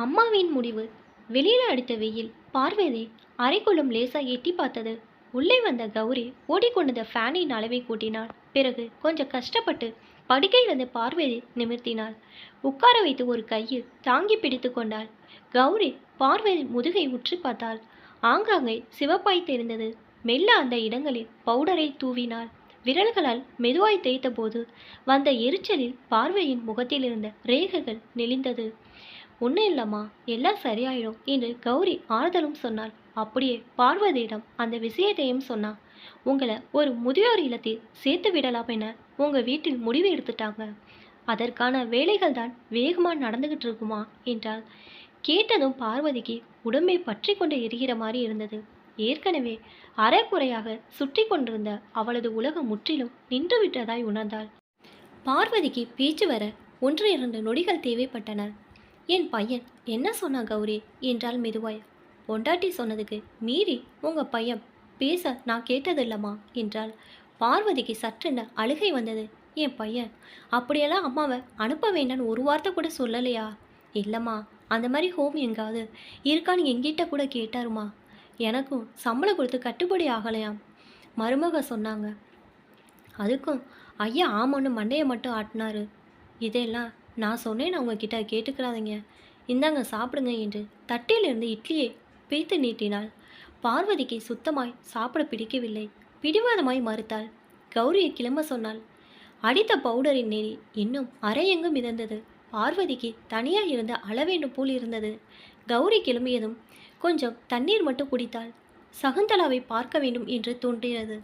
அம்மாவின் முடிவு. வெளியில அடித்த வெயில் பார்வதி அறைக்குள்ளும் லேசா எட்டி பார்த்தது. உள்ளே வந்த கௌரி ஓடிக்கொண்டிருந்த ஃபேனின் அளவை கூட்டினாள். பிறகு கொஞ்சம் கஷ்டப்பட்டு படுக்கையிலிருந்து பார்வதி நிமிர்த்தினாள். உட்கார வைத்து ஒரு கையில் தாங்கி பிடித்து கொண்டாள். கௌரி பார்வதி முதுகை உற்று பார்த்தாள். ஆங்காங்கே சிவப்பாய் தெரிந்தது. மெல்ல அந்த இடங்களில் பவுடரை தூவினாள். விரல்களால் மெதுவாய் தேய்த்த போது வந்த எரிச்சலில் பார்வையின் முகத்தில் இருந்த ரேகைகள் நெளிந்தது. ஒன்றும் இல்லம்மா எல்லாம் சரியாயிடும் என்று கௌரி ஆறுதலும் சொன்னாள். அப்படியே பார்வதியிடம் அந்த விஷயத்தையும் சொன்னான் உங்களை ஒரு முதியோர் இல்லத்தில் சேர்த்து விடலாம் என உங்கள் வீட்டில் முடிவு எடுத்துட்டாங்க. அதற்கான வேலைகள் தான் வேகமாக நடந்துகிட்டு இருக்குமா? என்றால் கேட்டதும் பார்வதிக்கு உடம்பை பற்றி கொண்டு எரிகிற மாதிரி இருந்தது. ஏற்கனவே அரைக்குறையாக சுற்றி கொண்டிருந்த அவளது உலகம் முற்றிலும் நின்று விட்டதாய் உணர்ந்தாள். பார்வதிக்கு பேச்சு வர ஒன்று இரண்டு நொடிகள் தேவைப்பட்டன. என் பையன் என்ன சொன்னா கௌரி? என்றால் மெதுவாய். பொண்டாட்டி சொன்னதுக்கு மீறி உங்க பையன் பேச நான் கேட்டதில்லம்மா என்றாள். பார்வதிக்கு சற்றென அழுகை வந்தது. என் பையன் அப்படியெல்லாம் அம்மாவை அனுப்ப வேண்டான்னு ஒரு வார்த்தை கூட சொல்லலையா? இல்லைம்மா அந்த மாதிரி ஹோம் எங்காவது இருக்கான்னு எங்கிட்ட கூட கேட்டாருமா. எனக்கும் சம்பளம் கொடுத்து கட்டுப்படி ஆகலையாம் மருமக சொன்னாங்க. அதுக்கும் ஐயா ஆமான்னு மண்டையை மட்டும் ஆட்டினாரு. இதெல்லாம் நான் சொன்னேன் நான் உங்ககிட்ட கேட்டுக்கிறாதீங்க. இந்தாங்க சாப்பிடுங்க என்று தட்டிலிருந்து இட்லியை பிய்த்து நீட்டினாள். பார்வதிக்கு சுத்தமாய் சாப்பிட பிடிக்கவில்லை. பிடிவாதமாய் மறுத்தாள். கௌரியை கிளம்ப சொன்னாள். அடித்த பவுடரின் நெறி இன்னும் அரையெங்கும் மிதந்தது. பார்வதிக்கு தனியாக இருந்த அளவேண்டும் போல் இருந்தது. கௌரி கிளம்பியதும் கொஞ்சம் தண்ணீர் மட்டும் குடித்தாள். சகுந்தலாவை பார்க்க வேண்டும் என்று தோன்றியது.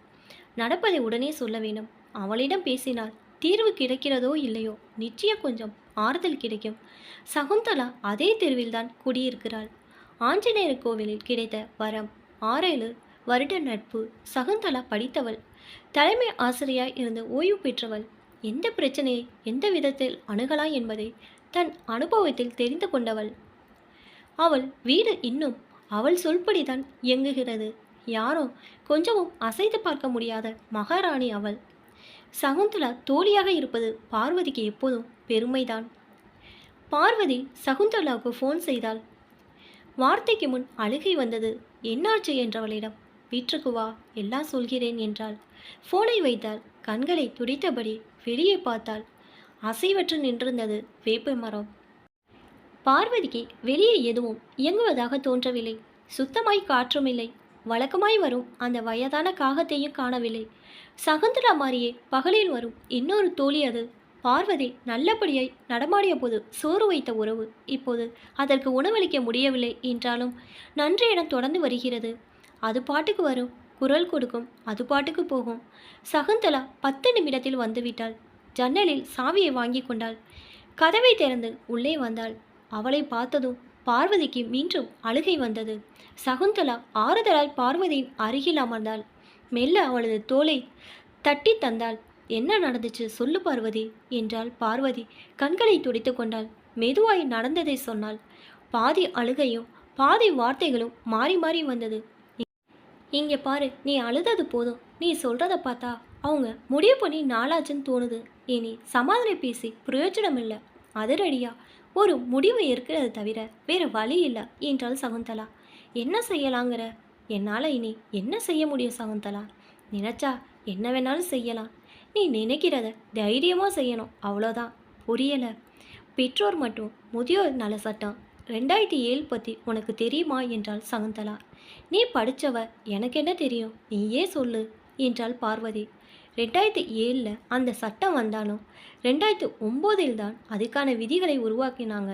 நடப்பதை உடனே சொல்ல வேண்டும். அவளிடம் பேசினாள். தீர்வு கிடைக்கிறதோ இல்லையோ நிச்சயம் கொஞ்சம் ஆறுதல் கிடைக்கும். சகுந்தலா அதே தெருவில்தான் குடியிருக்கிறாள். ஆஞ்சநேயர் கோவிலில் கிடைத்த வரம் ஆறேழு வருட நட்பு சகுந்தலா படித்தவள். தலைமை ஆசிரியாய் இருந்து ஓய்வு பெற்றவள். எந்த பிரச்சனையை எந்த விதத்தில் அணுகலாம் என்பதை தன் அனுபவத்தில் தெரிந்து கொண்டவள். அவள் வீடு இன்னும் அவள் சொல்படிதான் இயங்குகிறது. யாரோ கொஞ்சமும் அசைத்து பார்க்க முடியாத மகாராணி அவள். சகுந்தலா தோழியாக இருப்பது பார்வதிக்கு எப்போதும் பெருமைதான். பார்வதி சகுந்தலாவுக்கு ஃபோன் செய்தாள். வார்த்தைக்கு முன் அழுகை வந்தது. என்னாச்சு? என்றவளிடம். வீட்டுக்கு வா எல்லாம் சொல்கிறேன் என்றாள். ஃபோனை வைத்தாள். கண்களை துடித்தபடி வெளியே பார்த்தாள். அசைவற்று நின்றிருந்தது வேப்ப மரம். பார்வதிக்கு வெளியே எதுவும் இயங்குவதாக தோன்றவில்லை. சுத்தமாய் காற்றும் இல்லை. வழக்கமாய் வரும். அந்த வயதான காகத்தையும் காணவில்லை. சகுந்தலா மாதிரியே பகலில் வரும். இன்னொரு தோழி அது. பார்வதி நல்லபடியாய் நடமாடிய போது சோறு வைத்த உறவு. இப்போது அதற்கு உணவளிக்க முடியவில்லை என்றாலும் நன்றியிடம் தொடர்ந்து வருகிறது. அது பாட்டுக்கு வரும். குரல் கொடுக்கும். அது பாட்டுக்கு போகும். சகுந்தலா பத்து நிமிடத்தில் வந்துவிட்டாள் ஜன்னலில் சாவியை வாங்கி கொண்டாள். கதவை திறந்து உள்ளே வந்தாள். அவளை பார்த்ததும் பார்வதிக்கு மீண்டும் அழுகை வந்தது. சகுந்தலா ஆறுதலால் பார்வதியின் அருகில் அமர்ந்தாள். மெல்ல அவளது தோலை தட்டி தந்தாள். என்ன நடந்துச்சு? சொல்லு பார்வதி என்றாள் பார்வதி. கண்களை துடித்து கொண்டாள். மெதுவாய் நடந்ததை சொன்னாள். பாதி அழுகையும் பாதி வார்த்தைகளும் மாறி மாறி வந்தது. இங்கே பாரு நீ அழுதது போதும். நீ சொல்கிறத பார்த்தா அவங்க முடிவு பண்ணி நாளாச்சுன்னு தோணுது. இனி சமாதானம் பேசி பிரயோஜனம் இல்லை அதிரடியா? ஒரு முடிவு இருக்கிறது தவிர வேறு வழி இல்லை என்றாள் சகுந்தலா. என்ன செய்யலாங்கிற? என்னால் இனி என்ன செய்ய முடியும் சகுந்தலா? நினச்சா என்ன வேணாலும் செய்யலாம். நீ நினைக்கிறத தைரியமாக செய்யணும் அவ்வளோதான். புரியலை. பெற்றோர் மற்றும் முதியோர் நல சட்டம் ரெண்டாயிரத்தி ஏழு பற்றி உனக்கு தெரியுமா? என்றாள் சகுந்தலா. நீ படித்தவ எனக்கு என்ன தெரியும்? நீயே சொல்லு என்றாள் பார்வதி. ரெண்டாயிரத்தி ஏழில் அந்த சட்டம் வந்தாலும் ரெண்டாயிரத்தி ஒம்போதில் தான் அதுக்கான விதிகளை உருவாக்கினாங்க.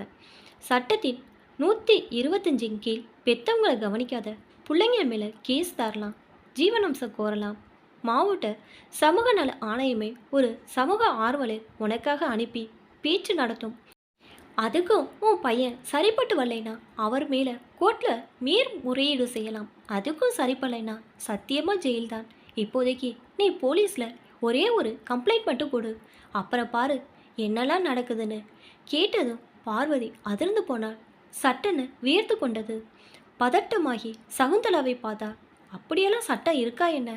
சட்டத்தின் நூற்றி இருபத்தஞ்சின் கீழ் பெத்தவங்களை கவனிக்காத பிள்ளைங்க மேலே கேஸ் தரலாம் ஜீவனம்சம் கோரலாம். மாவட்ட சமூக நல ஆணையமே ஒரு சமூக ஆர்வலர் உனக்காக அனுப்பி பேச்சு நடத்தும். அதுக்கும் உன் பையன் சரிப்பட்டு வரலைனா அவர் மேலே கோர்ட்டில் மேற்முறையீடு செய்யலாம். அதுக்கும் சரிப்படலைனா சத்தியமாக ஜெயில்தான். இப்போதைக்கு நீ போலீஸில் ஒரே ஒரு கம்ப்ளைண்ட் மட்டும் கொடு. அப்புறம் பாரு என்னெல்லாம் நடக்குதுன்னு. கேட்டதும் பார்வதி அதிர்ந்து போனாள் சட்டன்னு வியர்த்து கொண்டது. பதட்டமாகி சகுந்தலாவை பார்த்தா அப்படியெல்லாம் சட்டம் இருக்கா என்ன?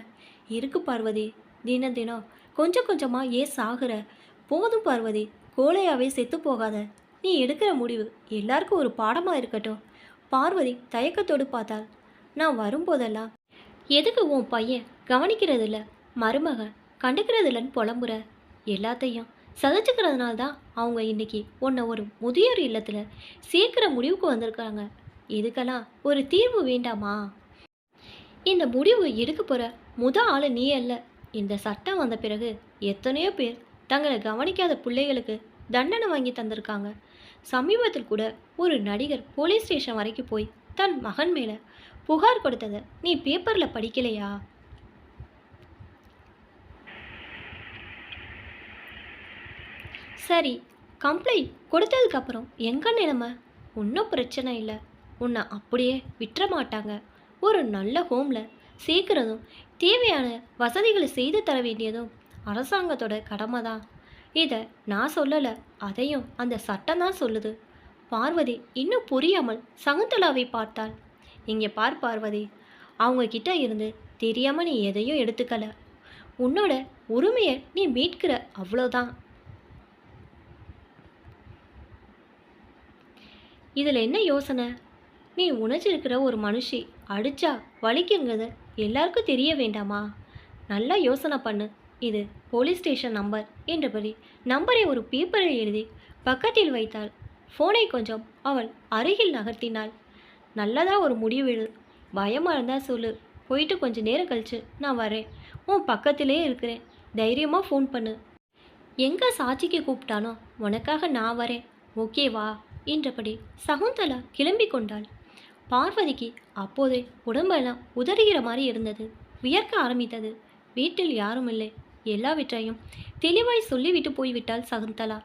இருக்கு பார்வதி தினம் தினம் கொஞ்சம் கொஞ்சமாக ஏன் சாகுற? போதும் பார்வதி கோழையாவே செத்து போகாத. நீ எடுக்கிற முடிவு எல்லாருக்கும் ஒரு பாடமாக இருக்கட்டும். பார்வதி தயக்கத்தோடு பார்த்தாள். நான் வரும்போதெல்லாம் எதுக்கு உன் பையன் கவனிக்கிறதில்ல? மருமக கண்டுக்கிறதில்லன்னு புலம்புற. எல்லாத்தையும் சதைச்சிக்கிறதுனால தான் அவங்க இன்னைக்கு உன்னை ஒரு முதியோர் இல்லத்தில் சேர்க்குற முடிவுக்கு வந்திருக்காங்க. இதுக்கெல்லாம் ஒரு தீர்வு வேண்டாமா? இந்த முடிவு எடுக்க போகிற முத ஆள் நீ அல்ல இந்த சட்டம் வந்த பிறகு எத்தனையோ பேர் தங்களை கவனிக்காத பிள்ளைகளுக்கு தண்டனை வாங்கி தந்திருக்காங்க. சமீபத்தில் கூட ஒரு நடிகர் போலீஸ் ஸ்டேஷன் வரைக்கும் போய் தன் மகன் மேலே புகார் கொடுத்ததை. நீ பேப்பரில் படிக்கலையா? சரி கம்ப்ளைண்ட் கொடுத்ததுக்கப்புறம் எங்கே நிலைமை? ஒன்றும் பிரச்சனை இல்லை. உன்னை அப்படியே விட்டுற மாட்டாங்க. ஒரு நல்ல ஹோமில் சேர்க்குறதும் தேவையான வசதிகளை செய்து தர வேண்டியதும் அரசாங்கத்தோட கடமை தான் இதை நான் சொல்லலை. அதையும் அந்த சட்டம் தான் சொல்லுது. பார்வதி இன்னும் புரியாமல் சகுந்தலாவை பார்த்தாள். இங்கே பார் பார்வதி. அவங்க கிட்ட இருந்து தெரியாமல் நீ எதையும் எடுத்துக்கல. உன்னோட உரிமையை நீ மீட்கிற அவ்வளோதான். இதில் என்ன யோசனை? நீ உணர்ச்சிருக்கிற ஒரு மனுஷி அடிச்சா வலிக்குங்கிறது எல்லாருக்கும் தெரிய வேண்டாமா? நல்லா யோசனை பண்ணு. இது போலீஸ் ஸ்டேஷன் நம்பர் என்றபடி நம்பரை ஒரு பேப்பரில் எழுதி பக்கத்தில் வைத்தாள். ஃபோனை கொஞ்சம் அவள் அருகில் நகர்த்தினாள். நல்லதாக ஒரு முடிவு எடு. பயமாக இருந்தால் சொல்லு. போயிட்டு கொஞ்சம் நேரம் கழிச்சு நான் வரேன். உன் பக்கத்திலே இருக்கிறேன். தைரியமாக ஃபோன் பண்ணு. எங்கே சாட்சிக்கு கூப்பிட்டானோ? உனக்காக நான் வரேன். ஓகேவா என்றபடி சகுந்தலா கிளம்பி கொண்டாள். பார்வதிக்கு அப்போதே உடம்பெல்லாம் உதறுகிற மாதிரி இருந்தது. வியர்க்க ஆரம்பித்தது. வீட்டில் யாரும் இல்லை. எல்லாவற்றையும் தெளிவாய் சொல்லிவிட்டு போய்விட்டாள் சகுந்தலா.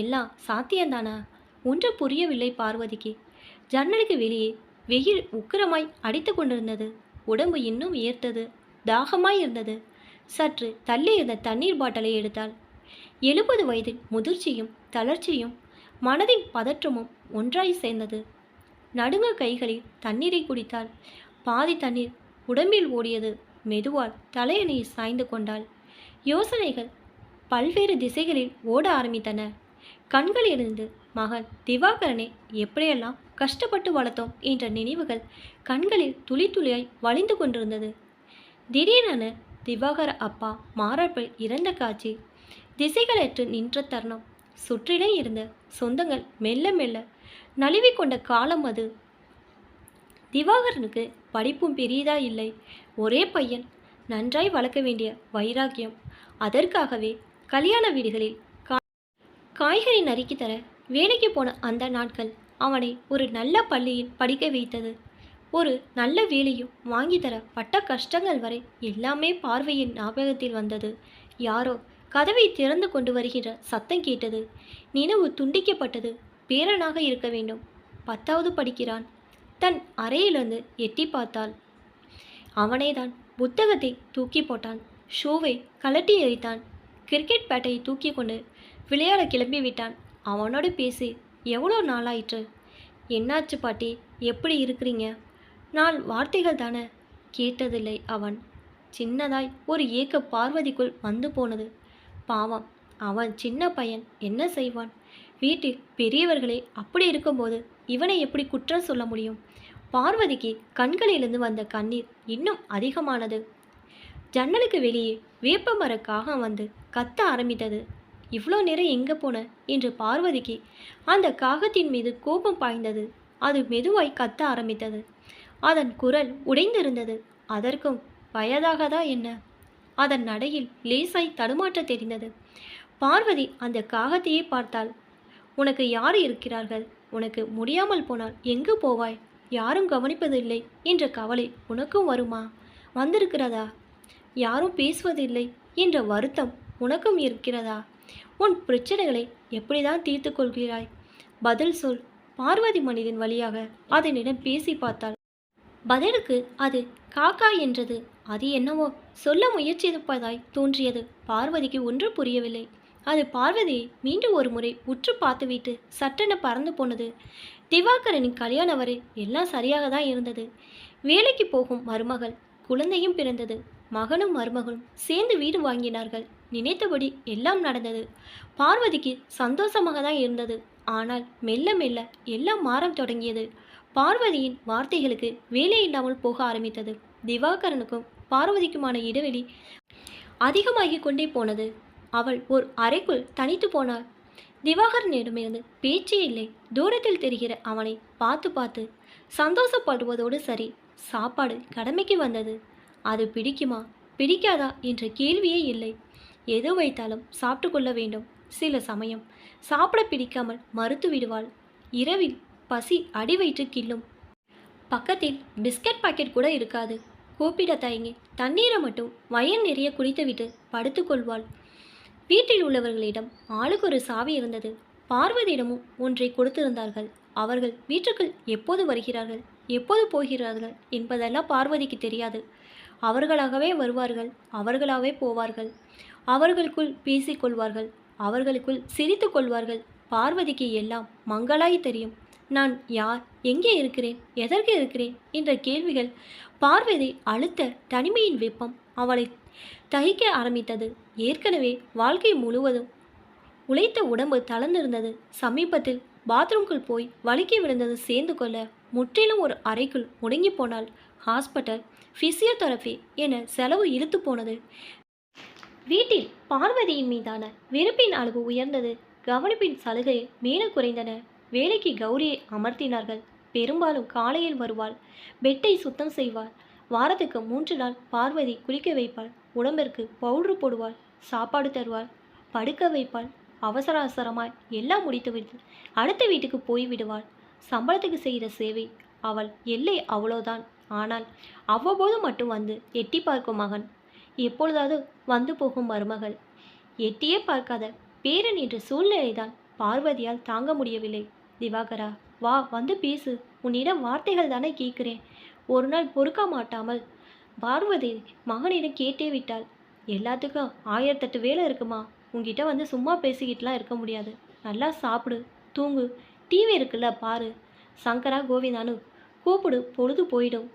எல்லாம் சாத்தியம்தானா? ஒன்று புரியவில்லை பார்வதிக்கு. ஜன்னலுக்கு வெளியே வெயில் உக்கிரமாய் அடித்து கொண்டிருந்தது. உடம்பு இன்னும் வியர்த்தது தாகமாய் இருந்தது. சற்று தள்ளி இருந்த தண்ணீர் பாட்டிலை எடுத்தாள். எழுபது வயதில் முதிர்ச்சியும் தளர்ச்சியும் மனதின் பதற்றமும் ஒன்றாய் சேர்ந்தது. நடுங்க கைகளில் தண்ணீரை குடித்தாள். பாதி தண்ணீர் உடம்பில் ஓடியது. மெதுவால் தலையணையை சாய்ந்து கொண்டாள். யோசனைகள் பல்வேறு திசைகளில் ஓட ஆரம்பித்தன. கண்களிலிருந்து மகன் திவாகரனை எப்படியெல்லாம் கஷ்டப்பட்டு வளர்த்தோம் என்ற நினைவுகள் கண்களில் துளி துளியாய் வழிந்து கொண்டிருந்தது. திடீரென திவாகர அப்பா மாரப்பில் இறந்த காட்சி. திசைகளற்று நின்ற தருணம். சுற்றிலும் இருந்த சொந்தங்கள் மெல்ல மெல்ல நழுவிக் கொண்ட காலம் அது. திவாகரனுக்கு படிப்பும் பெரியதா இல்லை. ஒரே பையன். நன்றாய் வளர்க்க வேண்டிய வைராக்கியம். அதற்காகவே கல்யாண வீடுகளில் கா- காய்கறி நறுக்கி தர வேலைக்கு போன அந்த நாட்கள். அவனை ஒரு நல்ல பள்ளியில் படிக்க வைத்தது. ஒரு நல்ல வேலையும் வாங்கித்தர பட்ட கஷ்டங்கள் வரை எல்லாமே பார்வையின் ஞாபகத்தில் வந்தது. யாரோ கதவை திறந்து கொண்டு வருகிற சத்தம் கேட்டது. நினைவு துண்டிக்கப்பட்டது. பேரனாக இருக்க வேண்டும். பத்தாவது படிக்கிறான். தன் அறையிலிருந்து எட்டி பார்த்தாள். அவனேதான் புத்தகத்தை தூக்கி போட்டான். ஷூவை கலட்டி எறித்தான். கிரிக்கெட் பேட்டை தூக்கி கொண்டு விளையாட கிளம்பி விட்டான் அவனோடு பேசி எவ்வளோ நாளாயிற்று? என்னாச்சு பாட்டி? எப்படி இருக்கிறீங்க? நாள் வார்த்தைகள் தானே? கேட்டதில்லை அவன். சின்னதாய் ஒரு ஏக்க பார்வதிக்குள் வந்து போனது. பாவம் அவன் சின்ன பையன். என்ன செய்வான்? வீட்டில் பெரியவர்களே அப்படி இருக்கும்போது இவனை எப்படி குற்றம் சொல்ல முடியும்? பார்வதிக்கு கண்களிலிருந்து வந்த கண்ணீர் இன்னும் அதிகமானது. ஜன்னலுக்கு வெளியே வேப்பமரக்காக காகம் வந்து கத்த ஆரம்பித்தது. இவ்வளோ நேரம் எங்கே போன? என்று பார்வதிக்கு அந்த காகத்தின் மீது கோபம் பாய்ந்தது. அது மெதுவாய் கத்த ஆரம்பித்தது. அதன் குரல் உடைந்திருந்தது. அதற்கும் வயதாகதா என்ன? அதன் நடையில் லேசாய் தடுமாற்ற தெரிந்தது. பார்வதி அந்த காகத்தையே பார்த்தாள். உனக்கு யார் இருக்கிறார்கள்? உனக்கு முடியாமல் போனால் எங்கு போவாய்? யாரும் கவனிப்பதில்லை என்ற கவலை உனக்கும் வருமா? வந்திருக்கிறதா? யாரும் பேசுவதில்லை என்ற வருத்தம் உனக்கும் இருக்கிறதா? உன் பிரச்சனைகளை எப்படிதான் தீர்த்து கொள்கிறாய்? பதில் சொல். பார்வதி மனிதன் வழியாக அதனிடம் பேசி பார்த்தாள். பதிலுக்கு அது காக்கா என்றது. அது என்னவோ சொல்ல முயற்சிப்பதாய் தோன்றியது. பார்வதிக்கு ஒன்று புரியவில்லை. அது பார்வதியை மீண்டும் ஒரு முறை உற்று பார்த்துவிட்டு சட்டென பறந்து போனது. திவாகரனின் கல்யாணம் வரை எல்லாம் சரியாக தான் இருந்தது. வேலைக்கு போகும் மருமகள் குழந்தையும் பிறந்தது. மகனும் மருமகளும் சேர்ந்து வீடு வாங்கினார்கள். நினைத்தபடி எல்லாம் நடந்தது. பார்வதிக்கு சந்தோஷமாக தான் இருந்தது. ஆனால் மெல்ல மெல்ல எல்லாம் மாறத் தொடங்கியது. பார்வதியின் வார்த்தைகளுக்கு வேலை இல்லாமல் போக ஆரம்பித்தது. திவாகரனுக்கும் பார்வதிக்குமான இடைவெளி அதிகமாகி கொண்டே போனது. அவள் ஒரு அறைக்குள் தனித்து போனாள். திவாகரனிடமிருந்து பேச்சே இல்லை. தூரத்தில் தெரிகிற அவனை பார்த்து பார்த்து சந்தோஷப்படுவதோடு சரி சாப்பாடு கடமைக்கு வந்தது. அது பிடிக்குமா? பிடிக்காதா? என்ற கேள்வியே இல்லை. எது வைத்தாலும் சாப்பிட்டு கொள்ள வேண்டும். சில சமயம் சாப்பிட பிடிக்காமல் மறுத்து விடுவாள். இரவில் பசி அடி வயிற்று கிள்ளும். பக்கத்தில் பிஸ்கட் பாக்கெட் கூட இருக்காது. கூப்பிட தயங்கி தண்ணீரை மட்டும் வயல் நிறைய குடித்துவிட்டு படுத்துக்கொள்வாள் வீட்டில் உள்ளவர்களிடம் ஆளுக்கு ஒரு சாவி இருந்தது. பார்வதியிடமும் ஒன்றை கொடுத்திருந்தார்கள். அவர்கள் வீட்டுக்குள் எப்போது வருகிறார்கள்? எப்போது போகிறார்கள்? என்பதெல்லாம் பார்வதிக்கு தெரியாது. அவர்களாகவே வருவார்கள் அவர்களாகவே போவார்கள். அவர்களுக்குள் பேசிக்கொள்வார்கள் அவர்களுக்குள் சிரித்து கொள்வார்கள் பார்வதிக்கு எல்லாம் மங்களாய் தெரியும். நான் யார்? எங்கே இருக்கிறேன்? எதற்கு இருக்கிறேன்? என்ற கேள்விகள் பார்வதி அழுத்த தனிமையின் வெப்பம் அவளை தகிக்க ஆரம்பித்தது. ஏற்கனவே வாழ்க்கை முழுவதும் உழைத்த உடம்பு தளர்ந்திருந்தது. சமீபத்தில் பாத்ரூம்குள் போய் வழுக்கி விழுந்தது சேர்ந்து கொள்ள முற்றிலும் ஒரு அறைக்குள் முடங்கி போனால் ஹாஸ்பிட்டல் ஃபிசியோதெரபி என செலவு இழுத்து போனது. வீட்டில் பார்வதியின் மீதான வெறுப்பின் அளவு உயர்ந்தது. கவனிப்பின் சலுகை மேலே குறைந்தன. வேலைக்கு கௌரியை அமர்த்தினார்கள். பெரும்பாலும் காலையில் வருவாள். பெட்டை சுத்தம் செய்வாள். வாரத்துக்கு மூன்று நாள் பார்வதி குளிக்க வைப்பாள். உடம்பிற்கு பவுடர் போடுவாள். சாப்பாடு தருவாள். படுக்க வைப்பாள். அவசர அவசரமாய் எல்லாம் முடித்துவிட்டு அடுத்த வீட்டுக்கு போய் விடுவாள். சம்பளத்துக்கு செய்கிற சேவை அவள் எல்லை அவ்வளோதான். ஆனால் அவ்வப்போது மட்டும் வந்து எட்டி பார்க்கும் மகன். எப்பொழுதாவது வந்து போகும் மருமகள். எட்டியே பார்க்காத பேரன் என்ற சூழ்நிலைதான் பார்வதியால் தாங்க முடியவில்லை. திவாகரா வா வந்து பேசு. உன்னிடம் வார்த்தைகள் தானே கேட்கிறேன். ஒரு நாள் பொறுக்க மாட்டாமல் பார்வதி மகனிடம் கேட்டே விட்டாள். எல்லாத்துக்கும் ஆயிரத்தெட்டு வேலை இருக்குமா? உங்ககிட்ட வந்து சும்மா பேசிக்கிட்டுலாம் இருக்க முடியாது. நல்லா சாப்பிடு தூங்கு. டிவி இருக்குல்ல பாரு. சங்கரா கோவிந்தானு கூப்பிடு பொழுது போயிடும்.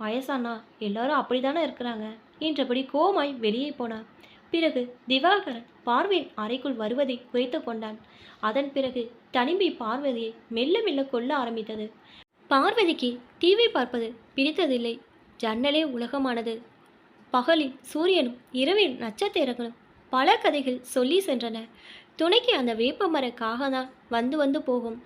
வயசானா எல்லாரும் அப்படிதானே இருக்கிறாங்க? என்றபடி கோமாய் வெளியே போனார் பிறகு திவாகரன் பார்வையின் அறைக்குள் வருவதை குறைத்து கொண்டான். அதன் பிறகு தனிமை பார்வதியை மெல்ல மெல்ல கொல்ல ஆரம்பித்தது. பார்வதிக்கு டிவி பார்ப்பது பிடித்ததில்லை. ஜன்னலே உலகமானது. பகலில் சூரியனும் இரவில் நட்சத்திரங்களும் பல கதைகள் சொல்லி சென்றன. துணைக்கு அந்த வேப்பமர காகதான் வந்து வந்து போகும்.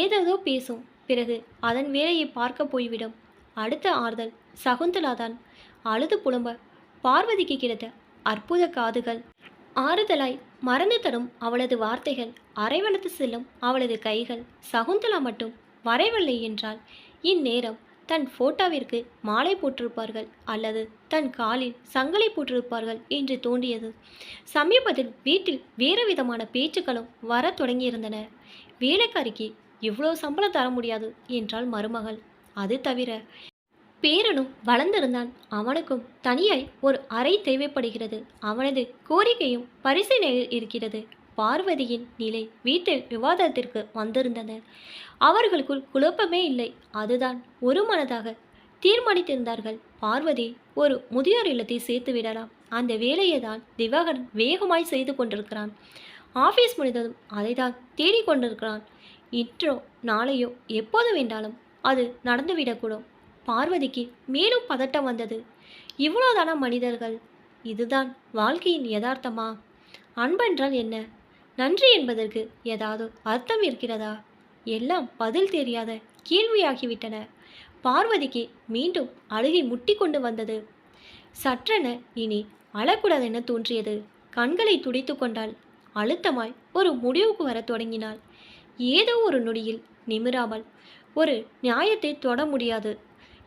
ஏதேதோ பேசும். பிறகு அதன் வேலையை பார்க்க போய்விடும். அடுத்த ஆறுதல் சகுந்தலா தான் அழுது புலம்ப பார்வதிக்கு கிடைத்த அற்புத காதுகள். ஆறுதலாய் மறந்து தரும் அவளது வார்த்தைகள். அரைவளத்து செல்லும் அவளது கைகள். சகுந்தலா மட்டும் வரவில்லை என்றால் இந்நேரம் தன் போட்டோவிற்கு மாலை போட்டிருப்பார்கள் அல்லது தன் காலில் சங்கலை போட்டிருப்பார்கள் என்று தோன்றியது. சமீபத்தில் வீட்டில் வேறு விதமான பேச்சுக்களும் வரத் தொடங்கியிருந்தன. வேலைக்காரிக்கு இவ்வளோ சம்பளம் தர முடியாது என்றாள் மருமகள். அது தவிர பேரனும் வளர்ந்திருந்தான். அவனுக்கும் தனியாய் ஒரு அறை தேவைப்படுகிறது. அவனது கோரிக்கையும் பரிசீலனையில் இருக்கிறது. பார்வதியின் நிலை வீட்டில் விவாதத்திற்கு வந்திருந்தது அவர்களுக்குள் குழப்பமே இல்லை. அதுதான் ஒரு மனதாக தீர்மானித்திருந்தார்கள். பார்வதி ஒரு முதியோர் இல்லத்தை சேர்த்து விடலாம். அந்த வேலையை தான் திவாகரன் வேகமாய் செய்து கொண்டிருக்கிறான். ஆஃபீஸ் முடிந்ததும் அதை தான் தேடிக்கொண்டிருக்கிறான் இன்றோ நாளையோ எப்போது வேண்டாலும் அது நடந்துவிடக்கூடும். பார்வதிக்கு மேலும் பதட்டம் வந்தது. இவ்வளோதானா மனிதர்கள்? இதுதான் வாழ்க்கையின் யதார்த்தமா? அன்பென்றால் என்ன? நன்றி என்பதற்கு ஏதாவது அர்த்தம் இருக்கிறதா? எல்லாம் பதில் தெரியாத கேள்வியாகிவிட்டன. பார்வதிக்கு மீண்டும் அழுகை முட்டி கொண்டு வந்தது. சற்றென இனி அழக்கூடாதென தோன்றியது. கண்களை துடைத்து கொண்டாள். அழுத்தமாய் ஒரு முடிவுக்கு வரத் தொடங்கினாள். ஏதோ ஒரு நொடியில் நிமிராமல் ஒரு நியாயத்தை தொட முடியாது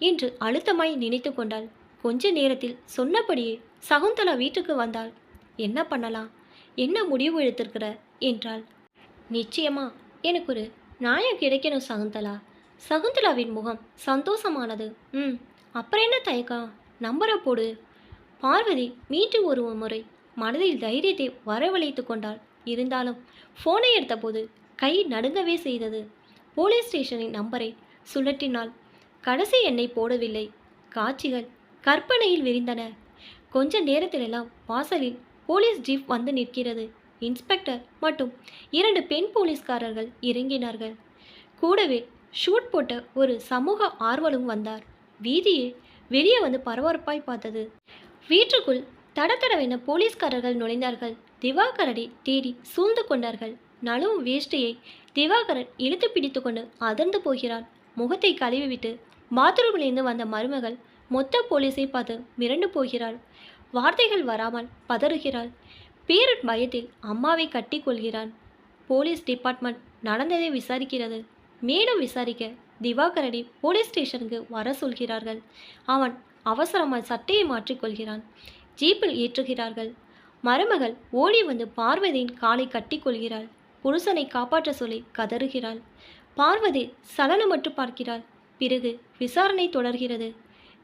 என்று அழுத்தமாய் நினைத்து கொண்டாள். கொஞ்ச நேரத்தில் சொன்னபடியே சகுந்தலா வீட்டுக்கு வந்தாள். என்ன பண்ணலாம்? என்ன முடிவு எடுத்திருக்கிற? என்றாள். நிச்சயமா எனக்கு ஒரு நியாயம் கிடைக்கணும் சகுந்தலா. சகுந்தலாவின் முகம் சந்தோஷமானது. ம் அப்புறம் என்ன தயக்கம் நம்பரை போடு. பார்வதி மீண்டும் ஒரு முறை மனதில் தைரியத்தை வரவழைத்து கொண்டாள். இருந்தாலும் ஃபோனை எடுத்தபோது கை நடுங்கவே செய்தது. போலீஸ் ஸ்டேஷனின் நம்பரை சுழற்றினாள். கடைசி எண்ணை போடவில்லை. காட்சிகள் கற்பனையில் விரிந்தன. கொஞ்ச நேரத்திலெல்லாம் வாசலில் போலீஸ் ஜீப் வந்து நிற்கிறது. இன்ஸ்பெக்டர் மற்றும் இரண்டு பெண் போலீஸ்காரர்கள் இறங்கினார்கள். கூடவே ஷூட் போட்ட ஒரு சமூக ஆர்வலும் வந்தார். வீதியே வெளியே வந்து பரபரப்பாய் பார்த்தது. வீட்டுக்குள் தட தடவென போலீஸ்காரர்கள் நுழைந்தார்கள். திவாகரனை தேடி சூழ்ந்து கொண்டார்கள். நழுவும் வேஷ்டியை திவாகரன் இழுத்து பிடித்து கொண்டு அதிர்ந்து போகிறான். முகத்தை கழுவிவிட்டு பாத்ரூமிலிருந்து வந்த மருமகள் மொத்த போலீஸை பார்த்து மிரண்டு போகிறாள். வார்த்தைகள் வராமல் பதறுகிறாள். பீரட் பயத்தில் அம்மாவை கட்டி கொள்கிறான். போலீஸ் டிபார்ட்மெண்ட் நடந்ததை விசாரிக்கிறது. மேலும் விசாரிக்க திவாகரனை போலீஸ் ஸ்டேஷனுக்கு வர சொல்கிறார்கள். அவன் அவசரமாய் சட்டையை மாற்றிக்கொள்கிறான் ஜீப்பில் ஏற்றுகிறார்கள். மருமகள் ஓடி வந்து பார்வதியின் காலை கட்டிக்கொள்கிறாள் புருஷனை காப்பாற்ற சொல்லி கதறுகிறாள். பார்வதி சலனமற்று பார்க்கிறாள். பிறகு விசாரணை தொடர்கிறது.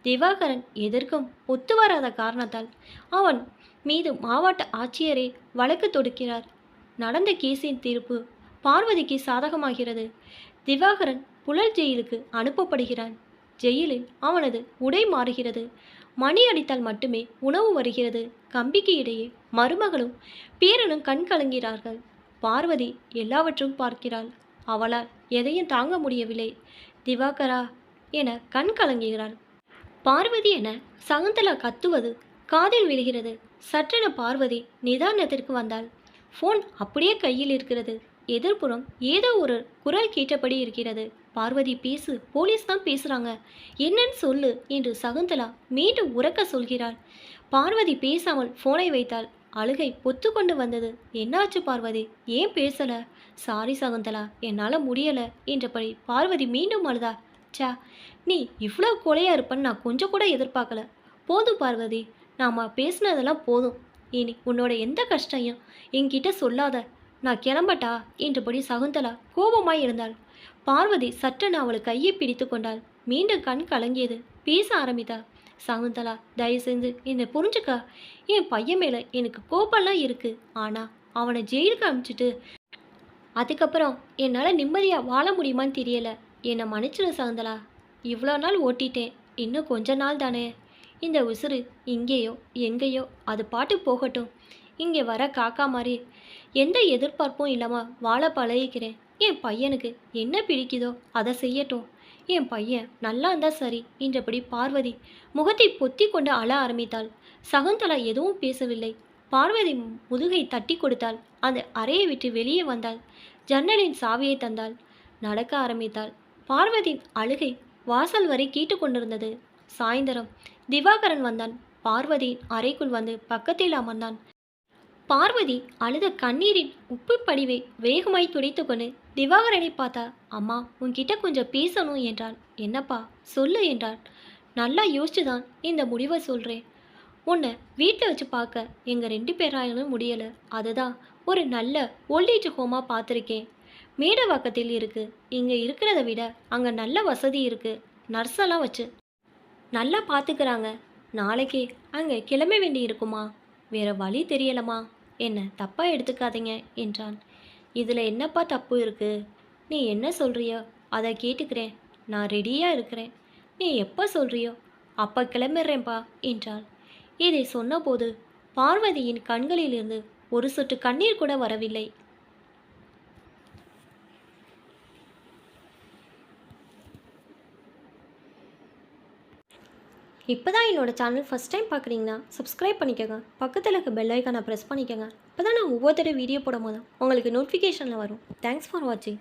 திவாகரன் எதற்கும் ஒத்து வராத காரணத்தால் அவன் மீது மாவட்ட ஆட்சியரே வழக்கு தொடுக்கிறார். நடந்த கேஸின் தீர்ப்பு பார்வதிக்கு சாதகமாகிறது. திவாகரன் புழல் ஜெயிலுக்கு அனுப்பப்படுகிறான். ஜெயிலில் அவனது உடை மாறுகிறது. மணி அடித்தால் மட்டுமே உணவு வருகிறது. கம்பிக்கு இடையே மருமகளும் பேரனும் கண் கலங்கிறார்கள். பார்வதி எல்லாவற்றும் பார்க்கிறாள். அவளால் எதையும் தாங்க முடியவில்லை. திவாகரா என கண் கலங்குகிறாள். பார்வதி என சகுந்தலா கத்துவது காதில் விழுகிறது. சற்றென பார்வதி நிதானத்திற்கு வந்தாள். ஃபோன் அப்படியே கையில் இருக்கிறது. எதிர்ப்புறம் ஏதோ ஒரு குரல் கேட்டபடி இருக்கிறது. பார்வதி பேசு போலீஸ் தான் பேசுகிறாங்க என்னன்னு சொல்லு என்று சகுந்தலா மீண்டும் உறக்க சொல்கிறாள். பார்வதி பேசாமல் ஃபோனை வைத்தாள். அழுகை பொத்து கொண்டு வந்தது. என்னாச்சு பார்வதி? ஏன் பேசல? சாரி சகுந்தலா என்னால் முடியலை என்றபடி பார்வதி மீண்டும் அழுதா சா நீ இவ்வளோ கொலையாக இருப்பன்னு நான் கொஞ்சம் கூட எதிர்பார்க்கல. போதும் பார்வதி. நாம் பேசினதெல்லாம் போதும். இனி உன்னோட எந்த கஷ்டையும் என்கிட்ட சொல்லாத. நான் கிளம்பட்டா? என்றபடி சகுந்தலா கோபமாய் இருந்தாள். பார்வதி சற்றென அவள் கையை பிடித்து கொண்டாள். மீண்டும் கண் கலங்கியது. பேச ஆரம்பித்தா. சகுந்தலா தயவு செஞ்சு என்னை புரிஞ்சுக்கா. என் பையன் மேலே எனக்கு கோபம்லாம் இருக்கு. ஆனால் அவனை ஜெயிலுக்கு அனுப்பிச்சிட்டு அதுக்கப்புறம் என்னால் நிம்மதியாக வாழ முடியுமான்னு தெரியலை. என்னை மன்னிச்சிரு சகுந்தலா இவ்வளோ நாள் ஓட்டிட்டேன். இன்னும் கொஞ்ச நாள் தானே. இந்த உசுறு இங்கேயோ எங்கேயோ அது பாட்டு போகட்டும். இங்கே வர காக்கா மாதிரி. எந்த எதிர்பார்ப்பும் இல்லாமல் வாழ பழகிக்கிறேன். என் பையனுக்கு என்ன பிடிக்குதோ அதை செய்யட்டும். என் பையன் நல்லா இருந்தா சரி என்றபடி பார்வதி முகத்தை பொத்தி கொண்டு அழ ஆரம்பித்தாள். சகுந்தலா எதுவும் பேசவில்லை. பார்வதி முதுகை தட்டி கொடுத்தாள். அந்த அறையை விட்டு வெளியே வந்தாள். ஜன்னலின் சாவியை தந்தாள். நடக்க ஆரம்பித்தாள். பார்வதியின் அழுகை வாசல் வரை கேட்டுக்கொண்டிருந்தது சாயந்தரம் திவாகரன் வந்தான். பார்வதியின் அறைக்குள் வந்து பக்கத்தில் அமர்ந்தான். பார்வதி அழுத கண்ணீரின் உப்பு படிவை வேகமாய் துடைத்துக்கொண்டு திவாகரனை பார்த்தா அம்மா உன்கிட்ட கொஞ்சம் பேசணும் என்றான் என்னப்பா சொல்லு என்றான் நல்லா யோசிச்சுதான் இந்த முடிவை சொல்கிறேன் உன்னை வீட்டில் வச்சு பார்க்க எங்கள் ரெண்டு பேராலும் முடியலை. அதுதான் ஒரு நல்ல ஓல்டேஜ் ஹோமாக பார்த்துருக்கேன். மேடவாக்கத்தில் இருக்குது இங்கே இருக்கிறத விட அங்கே நல்ல வசதி இருக்குது நர்ஸெல்லாம் வச்சு. நல்லா பார்த்துக்கிறாங்க நாளைக்கே அங்கே கிளம்ப வேண்டி இருக்குமா? வேற வழி தெரியலமா? என்ன தப்பாக எடுத்துக்காதீங்க என்றான். இதில் என்னப்பா தப்பு இருக்குது நீ என்ன சொல்கிறியோ அதை கேட்டுக்கிறேன். நான் ரெடியாக இருக்கிறேன். நீ எப்போ சொல்கிறியோ அப்போ கிளம்பிடுறேன்ப்பா என்றாள். இதை சொன்னபோது பார்வதியின் கண்களிலிருந்து ஒரு சொட்டு கண்ணீர் கூட வரவில்லை. இப்போ தான் என்னோட சேனல் ஃபஸ்ட் டைம் பார்க்குறீங்கன்னா சப்ஸ்கிரைப் பண்ணிக்கோங்க. பக்கத்தில் இருக்க பெல் ஐக்கானை ப்ரெஸ் பண்ணிக்கோங்க. இப்போ தான் நான் ஒவ்வொரு வீடியோ போடும் போது உங்களுக்கு நோட்டிஃபிகேஷனில் வரும். தேங்க்ஸ் ஃபார் வாட்சிங்